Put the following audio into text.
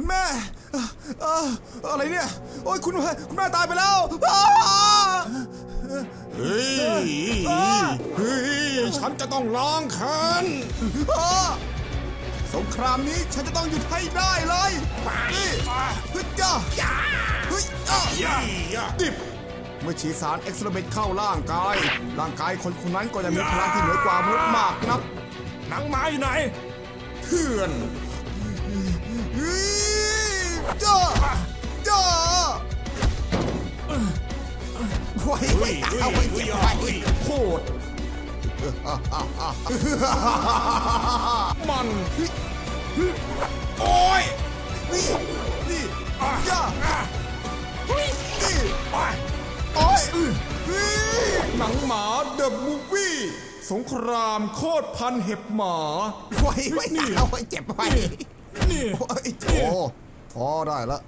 คุณแม่เอ่อเอ่ออะไรเนี่ย โอ้ยคุณแม่คุณแม่ตายไปแล้วอ้าเฮ้ยเฮ้ยฉันจะต้องล้างแค้นอ้าสงครามนี้ฉันจะต้องหยุดให้ได้เลยนี่เฮ้ยจ้าเฮ้ยอ้าย่าย่าดิบเมื่อฉีดสารเอ็กซ์โรเบตเข้าร่างกาย ร่างกายคนคนนั้นก็จะมีพลังที่เหนือกว่ามนุษย์มากนักหนังไม้อยู่ไหนเพื่อน ไว้ไว้เอาไว้เจ็บไว้โคตรมันโอ้ยนี่นี่จ้านี่ไปโอ้ยหนังหมาเดอะมูฟวี่สงครามโคตรพันเห็บหมาไว้ไว้เอาไว้เจ็บไว้นี่โอ้ยโอ้พอได้ละ